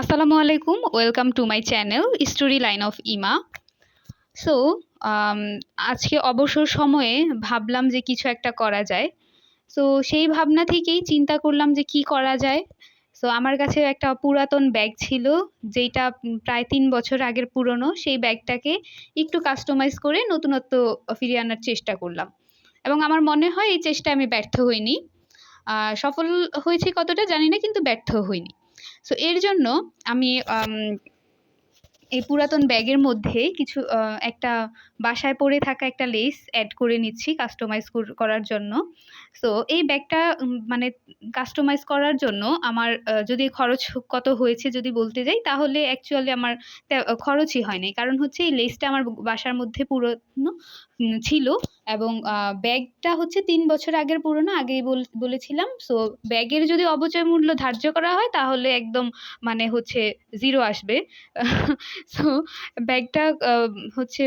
আসসালামু আলাইকুম welcome to my channel story line of Ima so আজকে অবসর সময়ে ভাবলাম যে কিছু একটা করা যায়। সো সেই ভাবনা থেকেই চিন্তা করলাম যে কি করা যায়। সো আমার কাছে একটা পুরাতন ব্যাগ ছিল যেটা প্রায় তিন বছর আগের পুরনো। সেই ব্যাগটাকে একটু কাস্টমাইজ করে নতুনত্ব ফিরিয়ে আনার চেষ্টা করলাম। এবং আমার মনে হয় এই চেষ্টায় আমি ব্যর্থ হইনি। সফল হয়েছি কতটা জানি না, কিন্তু ব্যর্থ হইনি। সো এর জন্য আমি এই পুরাতন ব্যাগের মধ্যে কিছু একটা বাসায় পড়ে থাকা একটা লেস অ্যাড করে নিচ্ছি কাস্টমাইজ করার জন্য। সো এই ব্যাগটা মানে কাস্টমাইজ করার জন্য আমার যদি খরচ কত হয়েছে যদি বলতে যাই তাহলে অ্যাকচুয়ালি আমার খরচই হয়নি কারণ হচ্ছে এই লেসটা আমার বাসার মধ্যে পুরনো উম, ছিল। এবং ব্যাগটা হচ্ছে তিন বছর আগের পুরনো, আগেই বল- বলেছিলাম। সো ব্যাগের যদি অবচয় মূল্য ধার্য করা হয়, তাহলে একদম মানে হচ্ছে জিরো আসবে। সো ব্যাগটা হচ্ছে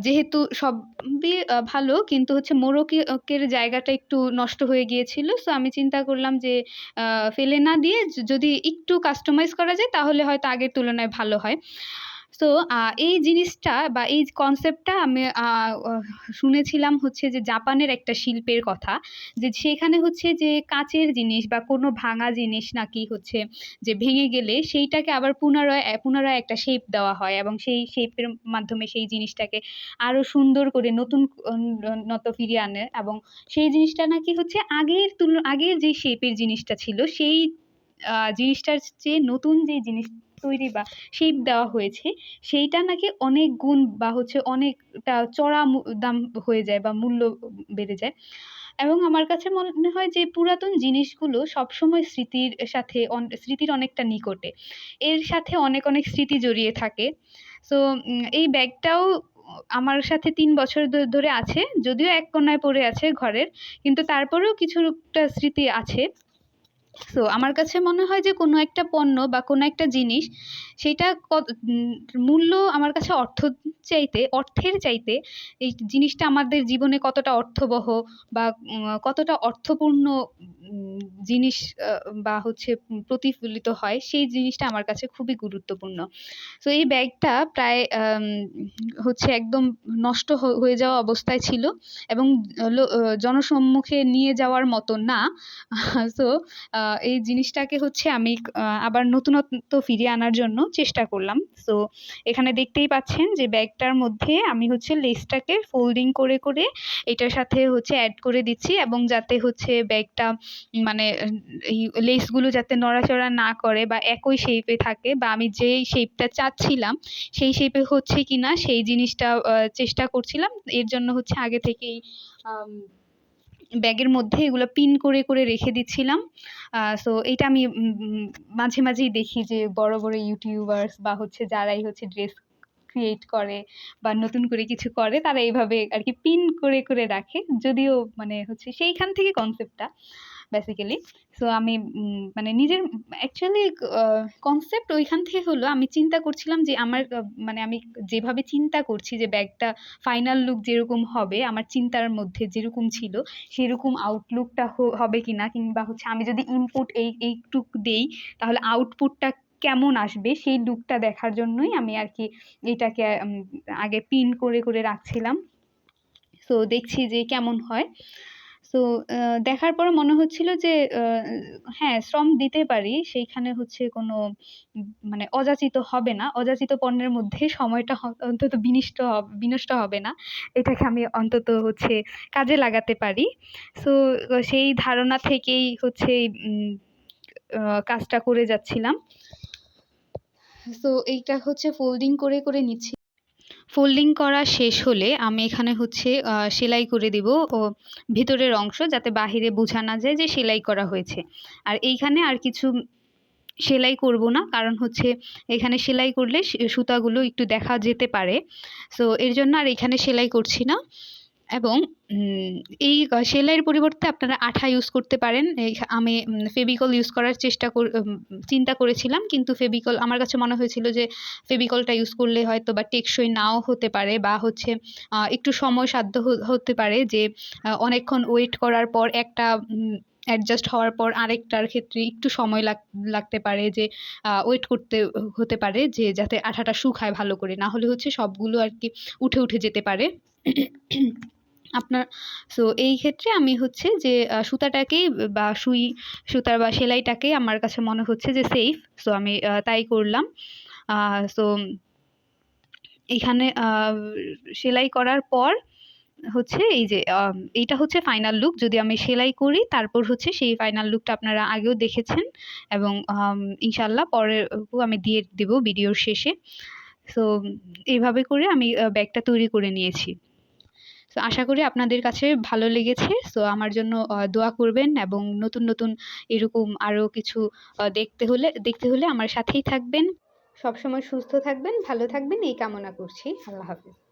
যেহেতু সবই ভালো, কিন্তু হচ্ছে মোড়কের জায়গাটা একটু নষ্ট হয়ে গিয়েছিল। সো আমি চিন্তা করলাম যে ফেলে না দিয়ে, যদি একটু কাস্টমাইজ করা যায়, তাহলে হয়তো আগের তুলনায় ভালো হয়। সো এই জিনিসটা বা এই কনসেপ্টটা আমি শুনেছিলাম হচ্ছে যে জাপানের একটা শিল্পের কথা, যে সেখানে হচ্ছে যে কাচের জিনিস বা কোনো ভাঙা জিনিস নাকি হচ্ছে যে ভেঙে গেলে সেইটাকে আবার পুনরায় পুনরায় একটা শেপ দেওয়া হয় এবং সেই শেপের মাধ্যমে সেই জিনিসটাকে আরও সুন্দর করে নতুন নত ফিরিয়ে আনে এবং সেই জিনিসটা নাকি হচ্ছে আগের তুল আগের যে শেপের জিনিসটা ছিল সেই জিনিসটার চেয়ে নতুন যে জিনিস তৈরি বা শেপ দেওয়া হয়েছে, সেইটা নাকি অনেক গুণ বা হচ্ছে অনেকটা চড়া দাম হয়ে যায় বা মূল্য বেড়ে যায়। এবং আমার কাছে মনে হয় যে পুরাতন জিনিসগুলো সবসময় স্মৃতির সাথে স্মৃতির অনেকটা নিকটে। এর সাথে অনেক অনেক স্মৃতি জড়িয়ে থাকে। সো এই ব্যাগটাও আমার সাথে তিন বছর ধরে আছে, যদিও এক কোণায় পড়ে আছে ঘরের, কিন্তু তারপরেও কিছুটা স্মৃতি আছে। সো আমার কাছে মনে হয় যে কোনো একটা পণ্য বা কোনো একটা জিনিস, সেটা মূল্য আমার কাছে অর্থ চাইতে, অর্থের চাইতে এই জিনিসটা আমাদের জীবনে কতটা অর্থবহ বা কতটা অর্থপূর্ণ জিনিস বা হচ্ছে প্রতিফলিত হয়, সেই জিনিসটা আমার কাছে খুবই গুরুত্বপূর্ণ। তো এই ব্যাগটা প্রায় হচ্ছে একদম নষ্ট হয়ে যাওয়া অবস্থায় ছিল এবং জনসম্মুখে নিয়ে যাওয়ার মতো না। সো এই জিনিসটাকে হচ্ছে আমি আবার নতুনত্ব ফিরিয়ে আনার জন্য চেষ্টা করলাম। সো এখানে দেখতেই পাচ্ছেন যে ব্যাগটার মধ্যে আমি হচ্ছে লেসটাকে ফোল্ডিং করে করে এটার সাথে হচ্ছে অ্যাড করে দিচ্ছি এবং যাতে হচ্ছে ব্যাগটা মানে এই লেসগুলো যাতে নড়াচড়া না করে বা একই শেপে থাকে বা আমি যেই শেপটা চাচ্ছিলাম, সেই শেপে হচ্ছে কি না সেই জিনিসটা চেষ্টা করছিলাম। এর জন্য হচ্ছে আগে থেকেই ব্যাগের মধ্যে এগুলো পিন করে করে রেখে দিচ্ছিলাম। সো এটা আমি মাঝে মাঝেই দেখি যে বড় বড় ইউটিউবার্স বা হচ্ছে যারাই হচ্ছে ড্রেস ক্রিয়েট করে বা নতুন করে কিছু করে, তারা এইভাবে আর কি পিন করে করে রাখে। যদিও মানে হচ্ছে সেইখান থেকে কনসেপ্টটা বেসিক্যালি সো আমি মানে নিজের অ্যাকচুয়ালি কনসেপ্ট ওইখান থেকে হলো, আমি চিন্তা করছিলাম যে আমার মানে আমি যেভাবে চিন্তা করছি যে ব্যাগটা ফাইনাল লুক যেরকম হবে, আমার চিন্তার মধ্যে যেরকম ছিল, সেরকম আউটলুকটা হবে কিনা, কিংবা হচ্ছে আমি যদি ইনপুট এই, এইটুক দেই, তাহলে আউটপুটটা কেমন আসবে, সেই লুকটা দেখার জন্যই আমি আর কি এটাকে আগে পিন করে করে রাখছিলাম। সো দেখছি যে কেমন হয়। সো দেখার পরে মনে হচ্ছিল যে হ্যাঁ শ্রম দিতে পারি, সেইখানে হচ্ছে কোনো মানে অযাচিত হবে না। অযাচিত পণ্যের মধ্যে সময়টা অন্তত বিনিষ্ট বিনষ্ট হবে না। এটাকে আমি অন্তত হচ্ছে কাজে লাগাতে পারি। সো সেই ধারণা থেকেই হচ্ছে কাজটা করে যাচ্ছিলাম। সো এইটা হচ্ছে ফোল্ডিং করে করে নিচ্ছি। ফোল্ডিং করা শেষ হলে আমি এখানে হচ্ছে সেলাই করে দিব ও ভিতরের অংশ যাতে বাহিরে বোঝা না যায় যে সেলাই করা হয়েছে। আর এইখানে আর কিছু সেলাই করব না, কারণ হচ্ছে এখানে সেলাই করলে সুতাগুলো একটু দেখা যেতে পারে। সো এর জন্য আর এখানে সেলাই করছি না। এবং এই সেলাইয়ের পরিবর্তে আপনারা আঠা ইউজ করতে পারেন। এই আমি ফেভিকল ইউজ করার চেষ্টা চিন্তা করেছিলাম। কিন্তু ফেভিকল আমার কাছে মনে হয়েছিল যে ফেভিকলটা ইউজ করলে হয়তো বা টেকসই নাও হতে পারে বা হচ্ছে একটু সময় সাধ্য হতে পারে যে অনেকক্ষণ ওয়েট করার পর একটা অ্যাডজাস্ট হওয়ার পর আরেকটার ক্ষেত্রে একটু সময় লাগ, লাগতে পারে যে ওয়েট করতে হতে পারে যে, যাতে আঠাটা শুকায় ভালো করে। না হলে হচ্ছে সবগুলো আর কি উঠে উঠে যেতে পারে। আপনার সো এই ক্ষেত্রে আমি হচ্ছে যে সুতাটাকেই বা সুই, সুতার বা সেলাইটাকেই আমার কাছে মনে হচ্ছে যে সেফ সো আমি তাই করলাম। সো এখানে সেলাই করার পর হচ্ছে এই যে এইটা হচ্ছে ফাইনাল লুক যদি আমি সেলাই করি, তারপর হচ্ছে সেই ফাইনাল লুকটা আপনারা আগেও দেখেছেন এবং ইনশাল্লাহ পরে আমি দিয়ে দেব ভিডিওর শেষে। সো এইভাবে করে আমি ব্যাগটা তৈরি করে নিয়েছি। সো আশা করি আপনাদের কাছে ভালো লেগেছে। সো আমার জন্য দোয়া করবেন এবং নতুন নতুন এরকম আরও কিছু দেখতে হলে দেখতে হলে আমার সাথেই থাকবেন। সবসময় সুস্থ থাকবেন, ভালো থাকবেন, এই কামনা করছি। আল্লাহ হাফিজ।